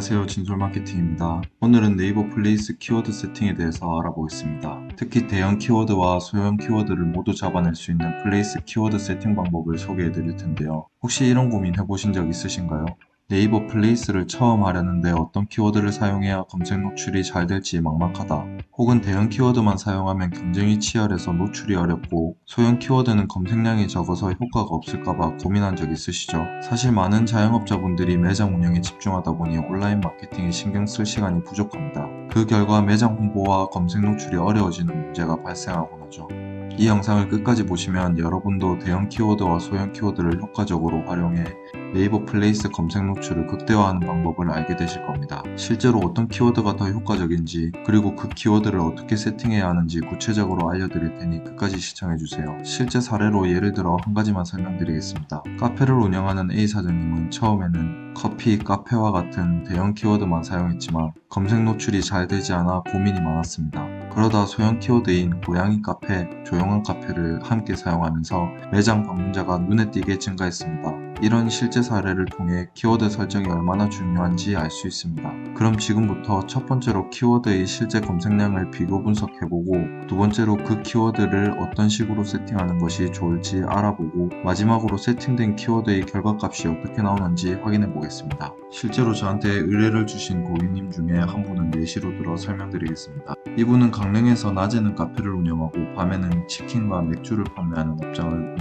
안녕하세요 진솔마케팅입니다. 오늘은 네이버 플레이스 키워드 세팅에 대해서 알아보겠습니다. 특히 대형 키워드와 소형 키워드를 모두 잡아낼 수 있는 플레이스 키워드 세팅 방법을 소개해 드릴 텐데요. 혹시 이런 고민 해보신 적 있으신가요? 네이버 플레이스를 처음 하려는데 어떤 키워드를 사용해야 검색 노출이 잘 될지 막막하다. 혹은 대형 키워드만 사용하면 경쟁이 치열해서 노출이 어렵고 소형 키워드는 검색량이 적어서 효과가 없을까봐 고민한 적 있으시죠? 사실 많은 자영업자분들이 매장 운영에 집중하다 보니 온라인 마케팅에 신경 쓸 시간이 부족합니다. 그 결과 매장 홍보와 검색 노출이 어려워지는 문제가 발생하곤 하죠. 이 영상을 끝까지 보시면 여러분도 대형 키워드와 소형 키워드를 효과적으로 활용해 네이버 플레이스 검색 노출을 극대화하는 방법을 알게 되실 겁니다. 실제로 어떤 키워드가 더 효과적인지 그리고 그 키워드를 어떻게 세팅해야 하는지 구체적으로 알려드릴 테니 끝까지 시청해주세요. 실제 사례로 예를 들어 한 가지만 설명드리겠습니다. 카페를 운영하는 A 사장님은 처음에는 커피, 카페와 같은 대형 키워드만 사용했지만 검색 노출이 잘 되지 않아 고민이 많았습니다. 그러다 소형 키워드인 고양이 카페, 조용한 카페를 함께 사용하면서 매장 방문자가 눈에 띄게 증가했습니다. 이런 실제 사례를 통해 키워드 설정이 얼마나 중요한지 알 수 있습니다. 그럼 지금부터 첫 번째로 키워드의 실제 검색량을 비교 분석해보고 두 번째로 그 키워드를 어떤 식으로 세팅하는 것이 좋을지 알아보고 마지막으로 세팅된 키워드의 결과값이 어떻게 나오는지 확인해 보겠습니다. 실제로 저한테 의뢰를 주신 고객님 중에 한 분은 예시로 들어 설명드리겠습니다. 이분은 강릉에서 낮에는 카페를 운영하고 밤에는 치킨과 맥주를 판매하는 업장을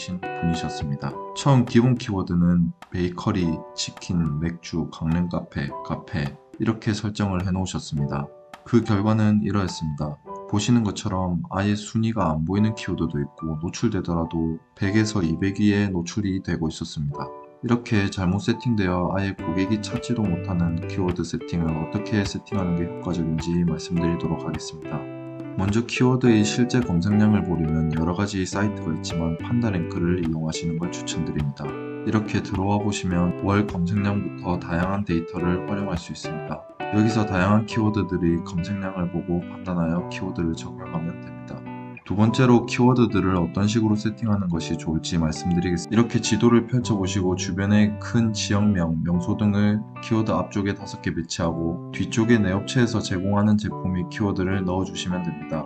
중이신 분이셨습니다. 처음 기본 키워드는 베이커리, 치킨, 맥주, 강릉 카페, 카페 이렇게 설정을 해 놓으셨습니다. 그 결과는 이러했습니다. 보시는 것처럼 아예 순위가 안 보이는 키워드도 있고 노출되더라도 100에서 200위에 노출이 되고 있었습니다. 이렇게 잘못 세팅되어 아예 고객이 찾지도 못하는 키워드 세팅을 어떻게 세팅하는 게 효과적인지 말씀드리도록 하겠습니다. 먼저 키워드의 실제 검색량을 보려면 여러 가지 사이트가 있지만 판다랭크를 이용하시는 걸 추천드립니다. 이렇게 들어와 보시면 월 검색량부터 다양한 데이터를 활용할 수 있습니다. 여기서 다양한 키워드들의 검색량을 보고 판단하여 키워드를 적용하면 됩니다. 두 번째로 키워드들을 어떤 식으로 세팅하는 것이 좋을지 말씀드리겠습니다. 이렇게 지도를 펼쳐보시고 주변에 큰 지역명, 명소 등을 키워드 앞쪽에 다섯 개 배치하고 뒤쪽에 내 업체에서 제공하는 제품의 키워드를 넣어주시면 됩니다.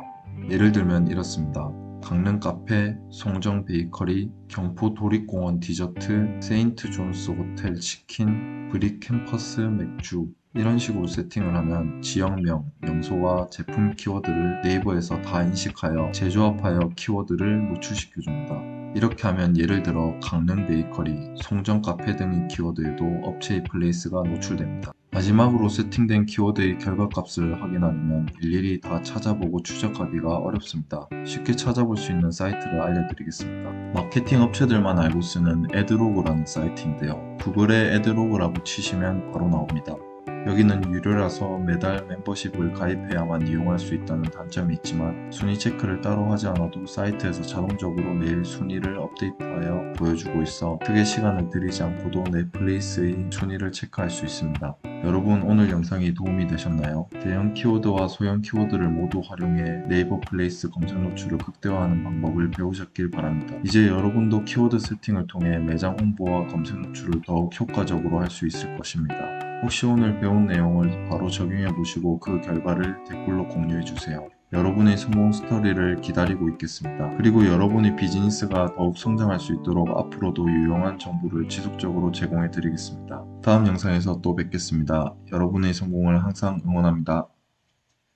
예를 들면 이렇습니다. 강릉 카페, 송정 베이커리, 경포 도립공원 디저트, 세인트 존스 호텔 치킨, 브릭 캠퍼스 맥주 이런 식으로 세팅을 하면 지역명, 명소와 제품 키워드를 네이버에서 다 인식하여 재조합하여 키워드를 노출시켜줍니다. 이렇게 하면 예를 들어 강릉 베이커리, 송정 카페 등의 키워드에도 업체의 플레이스가 노출됩니다. 마지막으로 세팅된 키워드의 결과값을 확인하려면 일일이 다 찾아보고 추적하기가 어렵습니다. 쉽게 찾아볼 수 있는 사이트를 알려드리겠습니다. 마케팅 업체들만 알고 쓰는 애드로그라는 사이트인데요. 구글에 애드로그라고 치시면 바로 나옵니다. 여기는 유료라서 매달 멤버십을 가입해야만 이용할 수 있다는 단점이 있지만 순위 체크를 따로 하지 않아도 사이트에서 자동적으로 매일 순위를 업데이트하여 보여주고 있어 크게 시간을 들이지 않고도 넷플레이스의 순위를 체크할 수 있습니다. 여러분 오늘 영상이 도움이 되셨나요? 대형 키워드와 소형 키워드를 모두 활용해 네이버 플레이스 검색 노출을 극대화하는 방법을 배우셨길 바랍니다. 이제 여러분도 키워드 세팅을 통해 매장 홍보와 검색 노출을 더욱 효과적으로 할 수 있을 것입니다. 혹시 오늘 배운 내용을 바로 적용해 보시고 그 결과를 댓글로 공유해 주세요. 여러분의 성공 스토리를 기다리고 있겠습니다. 그리고 여러분의 비즈니스가 더욱 성장할 수 있도록 앞으로도 유용한 정보를 지속적으로 제공해 드리겠습니다. 다음 영상에서 또 뵙겠습니다. 여러분의 성공을 항상 응원합니다.